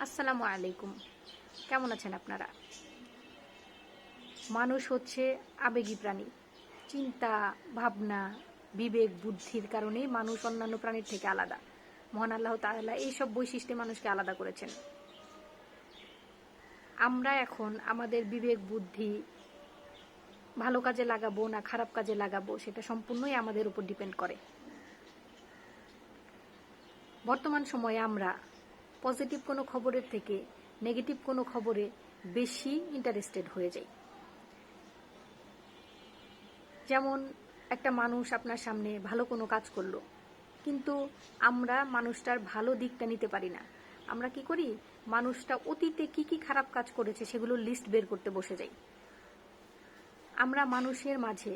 আসসালামু আলাইকুম। কেমন আছেন আপনারা? মানুষ হচ্ছে আবেগী প্রাণী। চিন্তা, ভাবনা, বিবেক, বুদ্ধির কারণেই মানুষ অন্যান্য প্রাণীর থেকে আলাদা। মহান আল্লাহ তাআলা এইসব বৈশিষ্ট্যে মানুষকে আলাদা করেছেন। আমরা এখন আমাদের বিবেক, বুদ্ধি ভালো কাজে লাগাবো না খারাপ কাজে লাগাবো, সেটা সম্পূর্ণই আমাদের উপর ডিপেন্ড করে। বর্তমান সময়ে আমরা পজিটিভ কোনো খবরের থেকে নেগেটিভ কোনো খবরে বেশি ইন্টারেস্টেড হয়ে যাই। যেমন একটা মানুষ আপনার সামনে ভালো কোনো কাজ করল, কিন্তু আমরা মানুষটার ভালো দিকটা নিতে পারি না। আমরা কি করি? মানুষটা অতীতে কি কি খারাপ কাজ করেছে সেগুলো লিস্ট বের করতে বসে যাই। আমরা মানুষের মাঝে,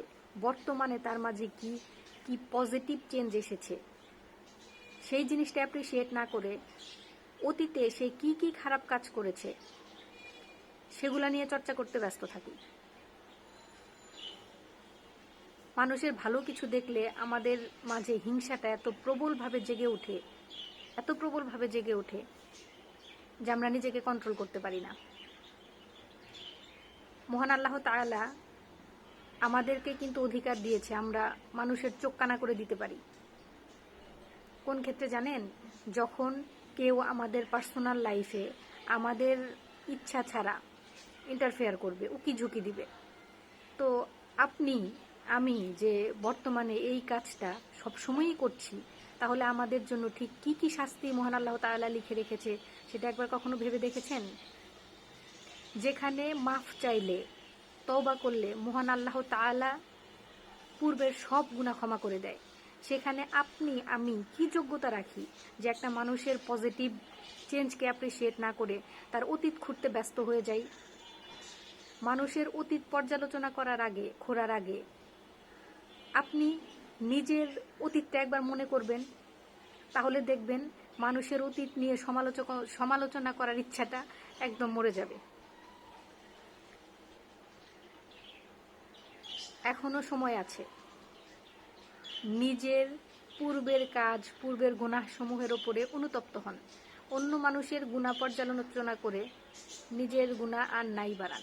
বর্তমানে তার মাঝে কি কি পজিটিভ চেঞ্জ এসেছে, সেই জিনিসটা অ্যাপ্রিসিয়েট না করে অতীতে সে কি কি খারাপ কাজ করেছে, সেগুলা নিয়ে চর্চা করতে ব্যস্ত থাকি। মানুষের ভালো কিছু দেখলে আমাদের মাঝে হিংসাটা এত প্রবলভাবে জেগে ওঠে, এত প্রবলভাবে জেগে ওঠে, যে আমরা নিজেকে কন্ট্রোল করতে পারি না। মহান আল্লাহ তাআলা আমাদেরকে কিন্তু অধিকার দিয়েছে, আমরা মানুষের চোখ কানা করে দিতে পারি। কোন ক্ষেত্রে জানেন? যখন কেউ আমাদের পার্সোনাল লাইফে আমাদের ইচ্ছা ছাড়া ইন্টারফেয়ার করবে উকি ঝুঁকি দিবে। তো আপনি, আমি যে বর্তমানে এই কাজটা সবসময়ই করছি, তাহলে আমাদের জন্য ঠিক কি কি শাস্তি মহান আল্লাহ তাআলা লিখে রেখেছে সেটা একবার কখনো ভেবে দেখেছেন? যেখানে মাফ চাইলে, তওবা করলে মহান আল্লাহ তাআলা পূর্বের সব গুণা ক্ষমা করে দেয়। সেখানে আপনি, আমি কি যোগ্যতা রাখি যে একটা মানুষের পজিটিভ চেঞ্জকে অ্যাপ্রিসিয়েট না করে তার অতীত খুঁড়তে ব্যস্ত হয়ে যাই? মানুষের অতীত পর্যালোচনা করার আগে খোরার আগে, আপনি নিজের অতীতটা একবার মনে করবেন? তাহলে দেখবেন মানুষের অতীত নিয়ে সমালোচক, সমালোচনা করার ইচ্ছাটা একদম মরে যাবে। এখনও সময় আছে। নিজের পূর্বের কাজ, পূর্বের গুণাসমূহের ওপরে অনুতপ্ত হন। অন্য মানুষের গুণা পর্যালোচনা করে নিজের গুণা আর নাই বাড়ান।